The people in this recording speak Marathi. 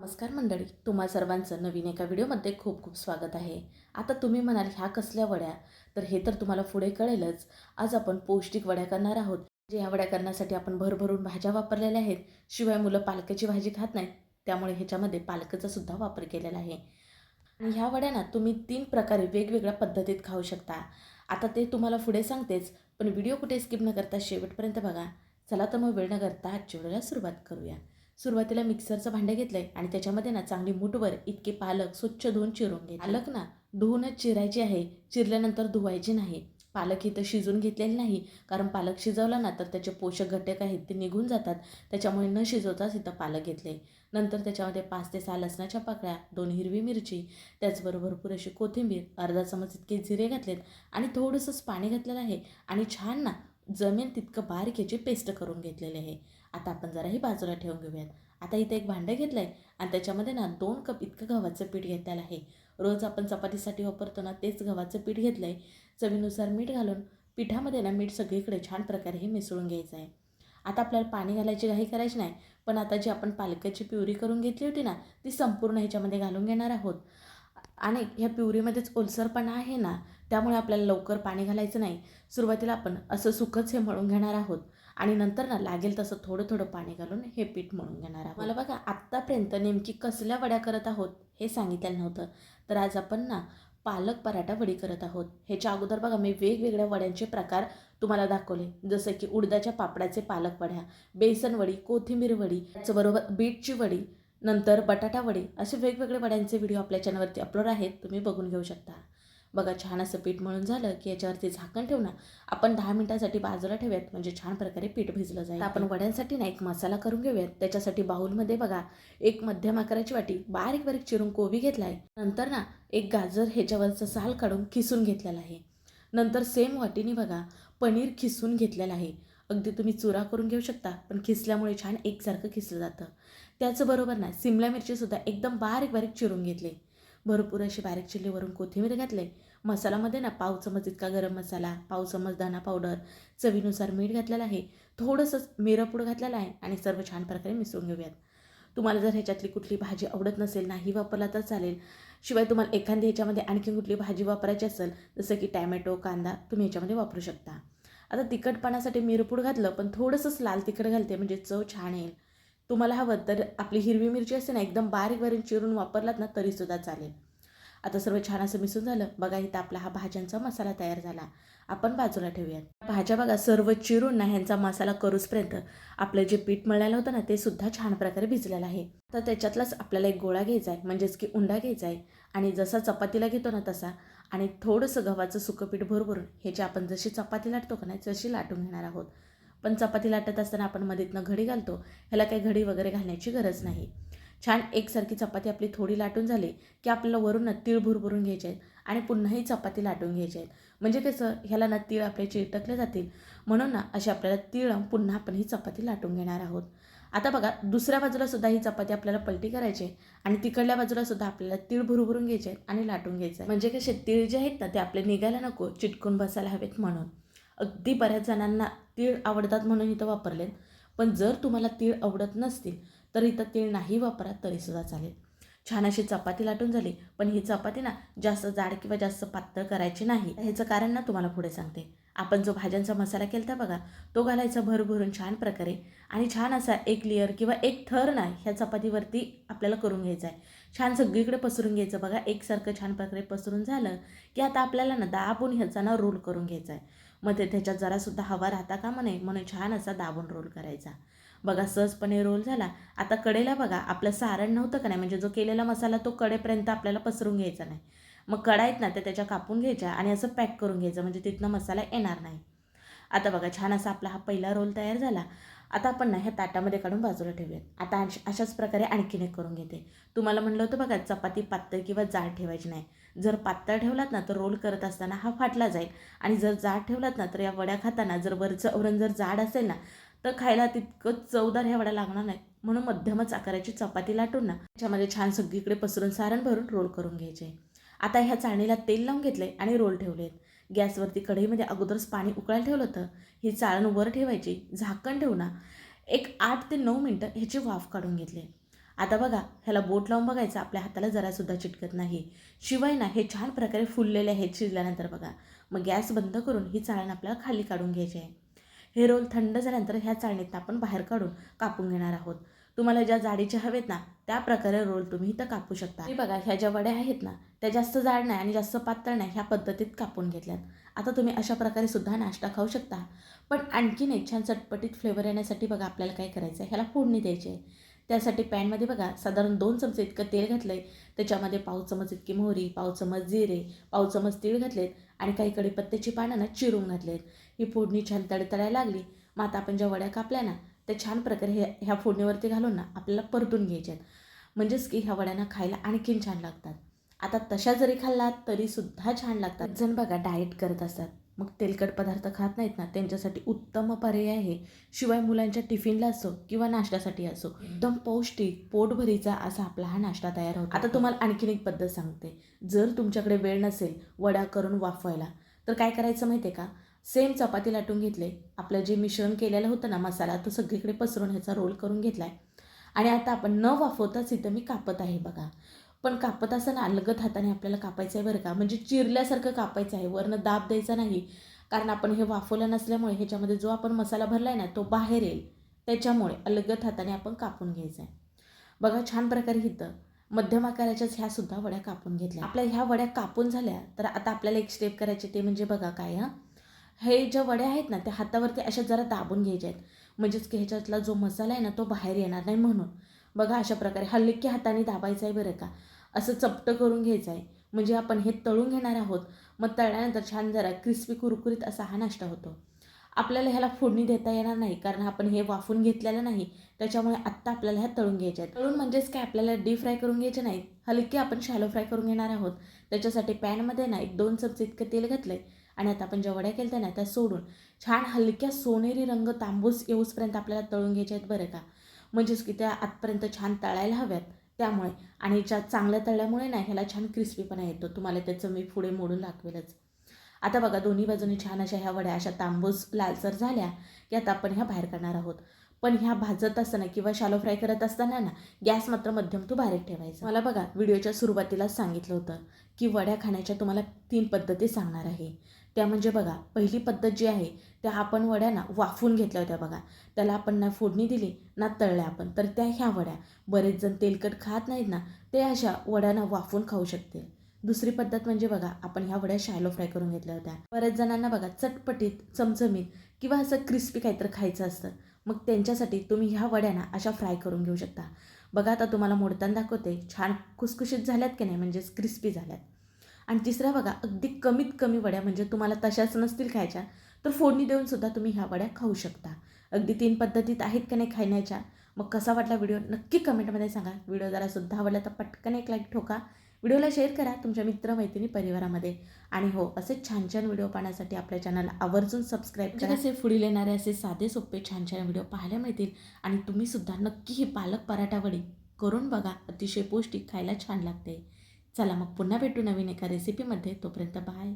नमस्कार मंडळी तुम्हा सर्वांचं नवीन एका व्हिडिओमध्ये खूप खूप स्वागत आहे. आता तुम्ही म्हणाल ह्या कसल्या वड्या? तर हे तर तुम्हाला पुढे कळेलच. आज आपण पौष्टिक वड्या करणार आहोत जे ह्या वड्या करण्यासाठी आपण भरभरून भाज्या वापरलेल्या आहेत. शिवाय मुलं पालकाची भाजी खात नाहीत त्यामुळे ह्याच्यामध्ये पालकाचा सुद्धा वापर केलेला आहे. आणि ह्या वड्या ना तुम्ही तीन प्रकारे वेगवेगळ्या पद्धतीत खाऊ शकता. आता ते तुम्हाला पुढे सांगतेच पण व्हिडिओ कुठे स्किप न करता शेवटपर्यंत बघा. चला तर मग वेळ न करता आजच्या वेळेला सुरुवात करूया. सुरुवातीला मिक्सरचं भांडं घेतलं आहे आणि त्याच्यामध्ये ना चांगली मुठभर इतके पालक स्वच्छ धुवून चिरून घे पालक ना धुवूनच चिरायची आहे. चिरल्यानंतर धुवायची नाही. पालक इथं शिजून घेतलेली नाही. कारण पालक शिजवला ना तर त्याचे पोषक घटक आहेत ते निघून जातात. त्याच्यामुळे न शिजवताच इथं पालक घेतले. नंतर त्याच्यामध्ये पाच ते सहा लसणाच्या पाकळ्या दोन हिरवी मिरची त्याचबरोबर पुरेशी कोथिंबीर अर्धा चमच इतके जिरे घातलेत आणि थोडंसंच पाणी घातलेलं आहे आणि छान ना जमेल तितकं बारीक याची पेस्ट करून घेतलेली आहे. आता आपण जराही बाजूला ठेवून घेऊयात. आता इथे एक भांडं घेतलं आहे आणि त्याच्यामध्ये ना दोन कप इतकं गव्हाचं पीठ घेतलेलं आहे. रोज आपण चपातीसाठी वापरतो ना तेच गव्हाचं पीठ घेतलं आहे चवीनुसार मीठ घालून पिठामध्ये ना मीठ सगळीकडे छान प्रकारे हे मिसळून घ्यायचं आहे. आता आपल्याला पाणी घालायची घाई करायची नाही पण आता जी आपण पालकाची प्युरी करून घेतली होती ना ती संपूर्ण ह्याच्यामध्ये घालून घेणार आहोत. आणि ह्या प्युरीमध्येच ओलसरपणा आहे ना त्यामुळे आपल्याला लवकर पाणी घालायचं नाही. सुरुवातीला आपण असं सुखच हे मळून घेणार आहोत. आणि नंतर ना लागेल तसं थोडं थोडं पाणी घालून हे पीठ मळून घेणार आहोत. मला बघा आत्तापर्यंत नेमकी कसल्या वड्या करत आहोत हे सांगितलं नव्हतं. तर आज आपण ना पालक पराठा वडी करत आहोत. ह्याच्या अगोदर बघा मी वेगवेगळ्या वड्यांचे प्रकार तुम्हाला दाखवले. जसं की उडदाच्या पापडाचे पालक वड्या बेसन वडी कोथिंबीर वडी त्याचबरोबर बीटची वडी नंतर बटाटा वडी असे वेगवेगळे वड्यांचे व्हिडिओ आपल्या चॅनलवरती अपलोड आहेत. तुम्ही बघून घेऊ शकता. बघा छान असं पीठ मळून झालं की याच्यावरती झाकण ठेवू ना आपण दहा मिनटासाठी बाजूला ठेवूयात. म्हणजे छान प्रकारे पीठ भिजलं जाईल. आपण वड्यांसाठी ना एक मसाला करून घेऊयात. त्याच्यासाठी बाऊलमध्ये बघा एक मध्यम आकाराची वाटी बारीक बारीक चिरून कोबी घेतला आहे नंतर ना एक गाजर ह्याच्यावरचं साल काढून खिसून घेतलेला आहे. नंतर सेम वाटीने बघा पनीर खिसून घेतलेलं आहे. अगदी तुम्ही चुरा करून घेऊ शकता पण खिसल्यामुळे छान एकसारखं खिसलं जातं. त्याचबरोबर ना सिमला मिरचीसुद्धा एकदम बारीक बारीक चिरून घेतली. भरपूर अशी बारीक चिल्लीवरून कोथिंबीर घातले. मसाल्यामध्ये ना पाव चमच इतका गरम मसाला पाव चमच दाणा पावडर चवीनुसार मीठ घातलेलं आहे. थोडंसंच मिरपूड घातलेलं आहे आणि सर्व छान प्रकारे मिसळून घेऊयात. तुम्हाला जर ह्याच्यातली कुठली भाजी आवडत नसेल नाही वापरला तर चालेल. शिवाय तुम्हाला एखादी ह्याच्यामध्ये आणखी कुठली भाजी वापरायची असेल जसं की टॅमॅटो कांदा तुम्ही ह्याच्यामध्ये वापरू शकता. आता तिखटपणासाठी मिरपूड घातलं पण थोडंसंच लाल तिखट घालते म्हणजे चव छान येईल. तुम्हाला हवं तर आपली हिरवी मिरची असते ना एकदम बारीक बारीक चिरून वापरलात ना तरीसुद्धा चालेल. आता सर्व छान असं मिसळून झालं. बघा इथं आपला हा भाज्यांचा मसाला तयार झाला. आपण बाजूला ठेवूयात. भाज्या बघा सर्व चिरून ना ह्यांचा मसाला करूचपर्यंत आपलं जे पीठ मळलेलं होतं ना ते सुद्धा छान प्रकारे भिजलेलं आहे. तर त्याच्यातलाच आपल्याला एक गोळा घ्यायचा आहे म्हणजेच की उंडा घ्यायचा आहे आणि जसा चपातीला घेतो ना तसा. आणि थोडंसं गव्हाचं सुकं पीठ भरभरून ह्याची आपण जशी चपाती लाटतो का नाही तशी लाटून घेणार आहोत. पण चपाती लाटत असताना आपण मधीतनं घडी घालतो ह्याला काही घडी वगैरे घालण्याची गरज नाही. छान एकसारखी चपाती आपली थोडी लाटून झाली की आपल्याला वरून तीळ भुरभरून घ्यायचे आहेत आणि पुन्हा ही चपाती लाटून घ्यायची आहेत. म्हणजे कसं ह्याला ना तीळ आपले चिरटकले जातील म्हणून ना अशी आपल्याला तीळ पुन्हा आपण ही चपाती लाटून घेणार आहोत. आता बघा दुसऱ्या बाजूला सुद्धा ही चपाती आपल्याला पलटी करायची आहे आणि तिकडल्या बाजूला सुद्धा आपल्याला तीळ भुरभरून घ्यायचे आहेत आणि लाटून घ्यायचं आहे म्हणजे कसे तीळ जे आहेत ना ते आपले निघायला नको चिटकून बसायला हवेत म्हणून. अगदी बऱ्याच जणांना तीळ आवडतात म्हणून इथं वापरलेत. पण जर तुम्हाला तीळ आवडत नसतील तर इथं तीळ नाही वापरा तरीसुद्धा चालेल. छान अशी चपाती लाटून झाली पण ही चपाती ना जास्त जाड किंवा जास्त पातळ करायची नाही. ह्याचं कारण ना तुम्हाला पुढे सांगते. आपण जो भाज्यांचा मसाला केला बघा तो घालायचा भरभरून छान प्रकारे आणि छान असा एक लेअर किंवा एक थर ना ह्या चपातीवरती आपल्याला करून घ्यायचा आहे. छान सगळीकडे पसरून घ्यायचं बघा एकसारखं छान प्रकारे पसरून झालं की आता आपल्याला ना दाबून ह्याचा ना रोल करून घ्यायचा आहे. मग ते त्याच्यात जरासुद्धा हवा राहता का म्हणे म्हणून छान असा दाबून रोल करायचा. बघा सहजपणे रोल झाला. आता कडेला बघा आपलं सारण नव्हतं का नाही? म्हणजे जो केलेला मसाला तो कडेपर्यंत आपल्याला पसरून घ्यायचा नाही. मग कडा आहेत ना त्या त्याच्या कापून घ्यायच्या आणि असं पॅक करून घ्यायचं म्हणजे तिथनं मसाला येणार नाही. आता बघा छान असा आपला हा पहिला रोल तयार झाला. आता आपण ना ह्या ताटामध्ये काढून बाजूला ठेवूयात. आता अश अशाच प्रकारे आणखीन एक करून घेते. तुम्हाला म्हणलं होतं बघा चपाती पातळ किंवा जाड ठेवायची नाही. जर पातळ ठेवलात ना तर रोल करत असताना हा फाटला जाईल. आणि जर जाड ठेवलात ना तर या वड्या खाताना जर वरचं औरण जर जाड असेल ना तर खायला तितकं चवदार ह्या वड्या लागणार नाही म्हणून मध्यमच आकाराची चपाती लाटून ना त्याच्यामध्ये छान सगळीकडे पसरून सारण भरून रोल करून घ्यायचे. आता ह्या चाळणीला तेल लावून घेतले आणि रोल ठेवलेत. गॅसवरती कढईमध्ये अगोदरच पाणी उकळायला ठेवलं होतं. ही चाळण वर ठेवायची झाकण ठेवून एक आठ ते नऊ मिनटं ह्याची वाफ काढून घेतली. आता बघा ह्याला बोट लावून बघायचं आपल्या हाताला जरासुद्धा चिटकत नाही. शिवाय ना हे छान प्रकारे फुललेले आहेत शिजल्यानंतर बघा. मग गॅस बंद करून ही चाळण आपल्याला खाली काढून घ्यायची आहे. हे रोल थंड झाल्यानंतर ह्या चाळणीतनं आपण बाहेर काढून कापून घेणार आहोत. तुम्हाला ज्या जाडीचे हवेत ना त्या प्रकारे रोल तुम्ही इथं कापू शकता. आणि बघा ह्या ज्या वड्या आहेत ना त्या जास्त जाड नाही आणि जास्त पातळ नाही ह्या पद्धतीत कापून घेतल्यात. आता तुम्ही अशा प्रकारे सुद्धा नाश्ता खाऊ शकता. पण आणखीन एक छान चटपटीत फ्लेवर येण्यासाठी बघा आपल्याला काय करायचं आहे ह्याला फोडणी द्यायची आहे. त्यासाठी पॅनमध्ये बघा साधारण दोन चमचे इतकं तेल घातलं आहे त्याच्यामध्ये पाव चमच इतकी मोहरी पाव चमच जिरे पाव चमच तीळ घातलेत आणि काही कढीपत्त्याची पानं ना चिरून घातलेत. ही फोडणी छान तडतडायला लागली. मग आता आपण ज्या वड्या कापल्या ना त्या छान प्रकारे हे ह्या फोडणीवरती घालून ना आपल्याला परतून घ्यायच्यात. म्हणजेच की ह्या वड्यांना खायला आणखीन छान लागतात. आता तशा जरी खाल्लात तरीसुद्धा छान लागतात. जण बघा डाएट करत असतात. मग तेलकट पदार्थ खात नाहीत ना त्यांच्यासाठी उत्तम पर्याय आहे. शिवाय मुलांच्या टिफिनला असो किंवा नाश्त्यासाठी असो एकदम पौष्टिक पोटभरीचा असा आपला हा नाश्ता तयार होतो. आता तुम्हाला आणखीन एक पद्धत सांगते. जर तुमच्याकडे वेळ नसेल वड्या करून वाफवायला तर काय करायचं माहिती आहे का? सेम चपाती लाटून घेतले आपलं जे मिश्रण केलेलं होतं ना मसाला तो सगळीकडे पसरून ह्याचा रोल करून घेतला आहे आणि आता आपण न वाफवताच इथं मी कापत आहे बघा. पण कापत असताना अलगत हाताने आपल्याला कापायचं आहे बरं का. म्हणजे चिरल्यासारखं कापायचं आहे. वरनं दाब द्यायचा नाही. कारण आपण हे वाफवलं नसल्यामुळे ह्याच्यामध्ये जो आपण मसाला भरला आहे ना तो बाहेर येईल. त्याच्यामुळे अलगत हाताने आपण कापून घ्यायचं आहे. बघा छान प्रकारे हिथं मध्यम आकाराच्याच ह्या सुद्धा वड्या कापून घेतल्या. आपल्या ह्या वड्या कापून झाल्या तर आता आपल्याला एक स्टेप करायचे ते म्हणजे बघा काय हां? हे ज्या वड्या आहेत ना त्या हातावरती अशा जरा दाबून घ्यायच्या आहेत. म्हणजेच की ह्याच्यातला जो मसाला आहे ना तो बाहेर येणार नाही म्हणून. बघा अशा प्रकारे. हलकी हाताने दाबायचं आहे बरं का? असं चपटं करून घ्यायचं आहे. म्हणजे आपण हे तळून घेणार आहोत. मग तळल्यानंतर छान जरा क्रिस्पी कुरकुरीत असा हा नाश्ता होतो. आपल्याला ह्याला फोडणी देता येणार नाही. कारण आपण हे वाफून घेतलेलं नाही. त्याच्यामुळे आत्ता आपल्याला ह्या तळून घ्यायच्या आहेत. तळून म्हणजेच काय? आपल्याला डीप फ्राय करून घ्यायचे नाहीत. हलके आपण शॅलो फ्राय करून घेणार आहोत. त्याच्यासाठी पॅनमध्ये ना एक दोन चमचे इतकं तेल घातलं आहे आणि आता आपण ज्या वड्या केल्या ना त्या सोडून छान हलक्या सोनेरी रंग तांबूस येऊसपर्यंत आपल्याला तळून घ्यायच्या आहेत बरं का? म्हणजेच की त्या आतपर्यंत छान तळायला हव्यात त्यामुळे. आणि ज्या चांगल्या तळल्यामुळे ना ह्याला छान क्रिस्पीपणा येतो. तुम्हाला त्याचं मी पुढे मोडून दाखवेलच. आता बघा दोन्ही बाजूने छान अशा ह्या वड्या अशा तांबूस लालसर झाल्या की आता आपण ह्या बाहेर काढणार आहोत. पण ह्या भाजत असताना किंवा शालो फ्राय करत असताना ना गॅस मात्र मध्यम तो बारीक ठेवायचा. मला बघा व्हिडिओच्या सुरुवातीलाच सांगितलं होतं की वड्या खाण्याच्या तुम्हाला तीन पद्धती सांगणार आहे. त्या म्हणजे बघा पहिली पद्धत जी आहे त्या आपण वड्या ना वाफून घेतल्या होत्या बघा. त्याला आपण ना फोडणी दिली ना तळल्या आपण तर त्या ह्या वड्या. बरेच जण तेलकट खात नाहीत ना ते अशा वड्यांना वाफून खाऊ शकते दुसरी पद्धत म्हणजे बघा आपण ह्या वड्या शॅलो फ्राय करून घेतल्या होत्या. बऱ्याच जणांना बघा चटपटीत चमचमीत किंवा असं क्रिस्पी काहीतरी खायचं असतं. मग त्यांच्यासाठी तुम्ही ह्या वड्यांना अशा फ्राय करून घेऊ शकता. बघा आता तुम्हाला मोडताना दाखवते छान खुसखुशीत झाल्यात की नाही म्हणजेच क्रिस्पी झाल्यात. आणि तिसऱ्या बघा अगदी कमीत कमी वड्या म्हणजे तुम्हाला तशाच नसतील खायच्या तर फोडणी देऊन सुद्धा तुम्ही ह्या वड्या खाऊ शकता. अगदी तीन पद्धतीत आहेत का नाही खाण्याच्या? मग कसा वाटला व्हिडिओ नक्की कमेंटमध्ये सांगा. व्हिडिओ जरा सुद्धा आवडला तर पटकन एक लाईक ठोका. व्हिडिओला शेअर करा तुमच्या मित्रमैत्रिणी परिवारामध्ये. आणि हो असे छान छान व्हिडिओ पाहण्यासाठी आपल्या चॅनलला आवर्जून सबस्क्राईब करा. असे पुढील येणारे असे साधे सोपे छान छान व्हिडिओ पाहायला मिळतील. आणि तुम्ही सुद्धा नक्की ही पालक पराठा वडी करून बघा. अतिशय पौष्टिक खायला छान लागते. चला मग पुन्हा भेटू नवीन एका रेसिपीमध्ये तोपर्यंत बाय